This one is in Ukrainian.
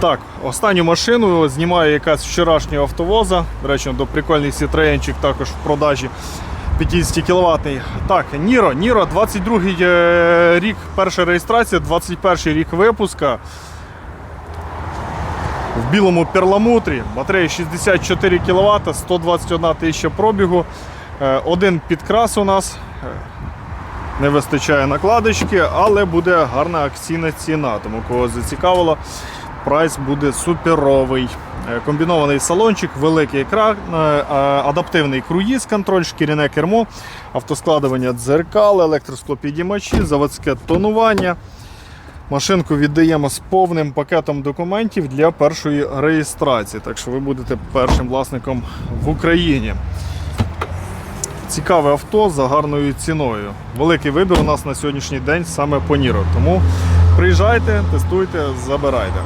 Так, останню машину знімаю якась вчорашнього автовоза. До речі, до прикольний Citroenчик також в продажі 50 кВт. Так, Ніро, Ніро, 22 е, рік перша реєстрація, 21 рік випуска. В білому перламутрі, батарея 64 кВт, 121 тисяча пробігу. Е, Один підкрас у нас. Е, Не вистачає накладочки, але буде гарна акційна ціна. Тому кого зацікавило, прайс буде суперовий. Е, Комбінований салончик, великий екран, е, е, адаптивний круїз, контроль, шкіряне кермо, автоскладування дзеркал, електросклопідіймачі, заводське тонування. Машинку віддаємо з повним пакетом документів для першої реєстрації. Так що ви будете першим власником в Україні. Цікаве авто за гарною ціною. Великий вибір у нас на сьогоднішній день саме по Ніро. Тому приїжджайте, тестуйте, забирайте.